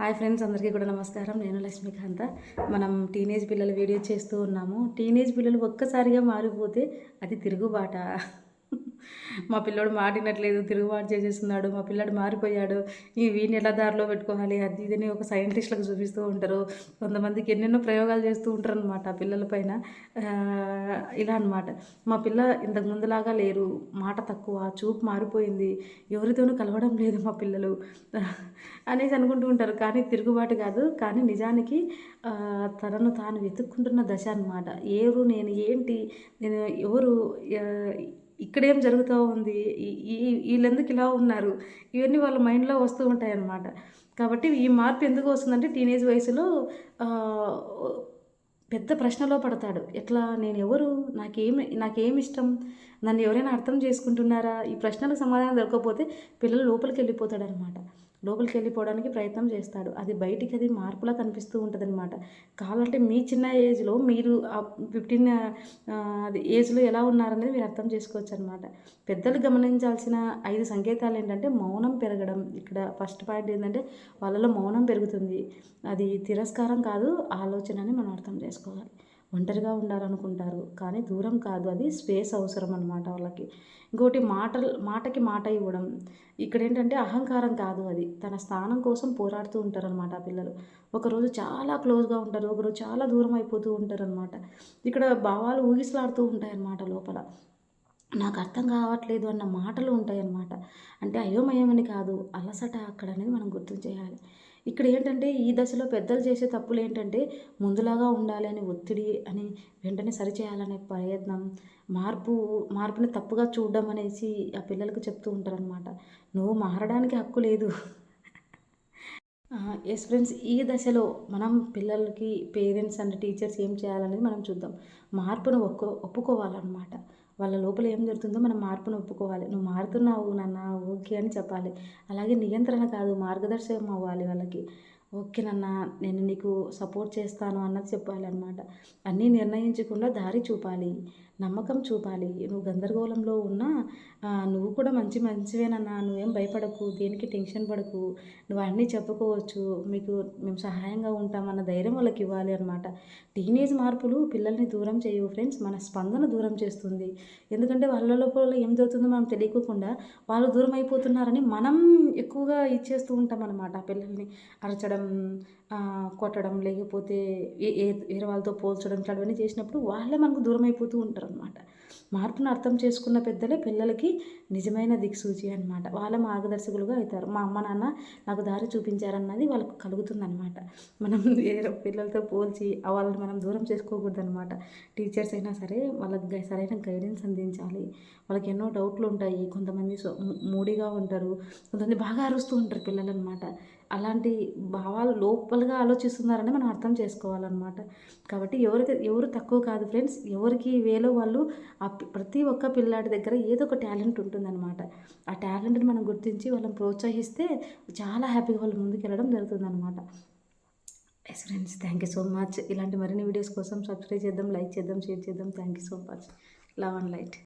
Hi friends అందరికీ కూడా నమస్కారం. నేను లక్ష్మీకాంత. మనం టీనేజ్ పిల్లల వీడియో చేస్తూ ఉన్నాము. టీనేజ్ పిల్లలు ఒక్కసారిగా మారిపోతే అది తిరుగుబాట. మా పిల్లోడు మాటినట్లేదు తిరుగుబాటు చేసేస్తున్నాడు మా పిల్లాడు మారిపోయాడు. ఈ వీడిని ఎలా దారిలో పెట్టుకోవాలి? అది ఇదని ఒక సైంటిస్టులకు చూపిస్తూ ఉంటారు. కొంతమందికి ఎన్నెన్నో ప్రయోగాలు చేస్తూ ఉంటారు అనమాట పిల్లలపైన ఇలా అనమాట మా పిల్ల ఇంతకు ముందులాగా లేరు. మాట తక్కువ చూపు మారిపోయింది. ఎవరితోనూ కలవడం లేదు మా పిల్లలు. అనేసి అనుకుంటూ ఉంటారు. కానీ తిరుగుబాటు కాదు. కానీ నిజానికి తనను తాను వెతుక్కుంటున్న దశ అనమాట ఎవరు నేను ఏంటి? నేను ఎవరు? ఇక్కడేం జరుగుతూ ఉంది? ఈ వీళ్ళెందుకు ఇలా ఉన్నారు? ఇవన్నీ వాళ్ళ మైండ్లో వస్తూ ఉంటాయన్నమాట. కాబట్టి ఈ మార్పు ఎందుకు వస్తుందంటే టీనేజ్ వయసులో పెద్ద ప్రశ్నలో పడతాడు. ఎట్లా? నేను ఎవరు? నాకేమి నాకేమి ఇష్టం? నన్ను ఎవరైనా అర్థం చేసుకుంటున్నారా? ఈ ప్రశ్నలకు సమాధానం దొరకకపోతే పిల్లలు లోపలికి వెళ్ళిపోతాడనమాట లోపలికి వెళ్ళిపోవడానికి ప్రయత్నం చేస్తాడు. అది బయటికి అది మార్పులా కనిపిస్తూ ఉంటుంది అనమాట కావాలంటే మీ చిన్న ఏజ్లో మీరు ఫిఫ్టీన్ అది ఏజ్లో ఎలా ఉన్నారనేది మీరు అర్థం చేసుకోవచ్చు అనమాట పెద్దలు గమనించాల్సిన ఐదు సంకేతాలు ఏంటంటే మౌనం పెరగడం. ఇక్కడ ఫస్ట్ పాయింట్ ఏంటంటే వాళ్ళలో మౌనం పెరుగుతుంది. అది తిరస్కారం కాదు ఆలోచన అని మనం అర్థం చేసుకోవాలి. ఒంటరిగా ఉండాలనుకుంటారు. కానీ దూరం కాదు. అది స్పేస్ అవసరం అనమాట వాళ్ళకి. ఇంకోటి మాటలు మాటకి మాట ఇవ్వడం. ఇక్కడ ఏంటంటే అహంకారం కాదు అది. తన స్థానం కోసం పోరాడుతూ ఉంటారనమాట ఆ పిల్లలు. ఒకరోజు చాలా క్లోజ్గా ఉంటారు. ఒకరోజు చాలా దూరం అయిపోతూ ఉంటారనమాట ఇక్కడ భావాలు ఊగిసలాడుతూ ఉంటాయన్నమాట లోపల. నాకు అర్థం కావట్లేదు అన్న మాటలు ఉంటాయన్నమాట. అంటే అయోమయమని కాదు. అలసట అక్కడ అనేది మనం గుర్తు చేయాలి. ఇక్కడ ఏంటంటే ఈ దశలో పెద్దలు చేసే తప్పులు ఏంటంటే ముందులాగా ఉండాలని ఒత్తిడి అని వెంటనే సరిచేయాలనే ప్రయత్నం మార్పు మార్పుని తప్పుగా చూడడం అనేసి ఆ పిల్లలకు చెప్తూ ఉంటారనమాట నువ్వు మారడానికి హక్కు లేదు. ఎస్ ఫ్రెండ్స్ ఈ దశలో మనం పిల్లలకి పేరెంట్స్ అండ్ టీచర్స్ ఏం చేయాలనేది మనం చూద్దాం. మార్పును ఒప్పుకో ఒప్పుకోవాలన్నమాట. వాళ్ళ లోపల ఏం జరుగుతుందో మనం మార్పును ఒప్పుకోవాలి. నువ్వు మారుతున్నావు నాన్న ఓకే అని చెప్పాలి. అలాగే నియంత్రణ కాదు మార్గదర్శకం అవ్వాలి వాళ్ళకి. ఓకే నాన్న నేను నీకు సపోర్ట్ చేస్తాను అన్నది చెప్పాలన్నమాట. అన్నీ నిర్ణయించకుండా దారి చూపాలి నమ్మకం చూపాలి. నువ్వు గందరగోళంలో ఉన్నా నువ్వు కూడా మంచి మంచివేనన్నా నువ్వేం భయపడకు దేనికి టెన్షన్ పడకు. నువ్వు అన్నీ చెప్పుకోవచ్చు మీకు మేము సహాయంగా ఉంటామన్న ధైర్యం వాళ్ళకి ఇవ్వాలి అనమాట టీనేజ్ మార్పులు పిల్లల్ని దూరం చేయవు ఫ్రెండ్స్ మన స్పందన దూరం చేస్తుంది. ఎందుకంటే వాళ్ళ లోపల ఏం జరుగుతుందో మనం తెలియకుండా వాళ్ళు దూరం అయిపోతున్నారని మనం ఎక్కువగా ఇచ్చేస్తూ ఉంటాం అనమాట పిల్లల్ని. అరచడం కొట్టడం లేకపోతే ఏ వేరే వాళ్ళతో పోల్చడం ఇట్లాంటివన్నీ చేసినప్పుడు వాళ్ళే మనకు దూరం అయిపోతూ ఉంటారు అనమాట మార్పును అర్థం చేసుకున్న పెద్దలే పిల్లలకి నిజమైన దిక్సూచి అనమాట వాళ్ళ మార్గదర్శకులుగా అవుతారు. మా అమ్మ నాన్న నాకు దారి చూపించారన్నది వాళ్ళకు కలుగుతుందనమాట మనం వేరే పిల్లలతో పోల్చి వాళ్ళని మనం దూరం చేసుకోకూడదు అనమాట టీచర్స్ అయినా సరే వాళ్ళకి సరైన గైడెన్స్ అందించాలి. వాళ్ళకి ఎన్నో డౌట్లు ఉంటాయి. కొంతమంది మూడిగా ఉంటారు. కొంతమంది బాగా అరుస్తూ ఉంటారు పిల్లలు అనమాట అలాంటి భావాలు లోపలగా ఆలోచిస్తున్నారని మనం అర్థం చేసుకోవాలన్నమాట. కాబట్టి ఎవరికి ఎవరు తక్కువ కాదు ఫ్రెండ్స్. ఎవరికి వేలో వాళ్ళు ఆ ప్రతి ఒక్క పిల్లాడి దగ్గర ఏదో ఒక టాలెంట్ ఉంటుందన్నమాట. ఆ టాలెంట్ని మనం గుర్తించి వాళ్ళని ప్రోత్సహిస్తే చాలా హ్యాపీగా వాళ్ళు ముందుకు వెళ్ళడం జరుగుతుందన్నమాట. Yes friends thank you so much ఇలాంటి మరిన్ని వీడియోస్ కోసం సబ్స్క్రైబ్ చేద్దాం లైక్ చేద్దాం షేర్ చేద్దాం. Thank you so much love and light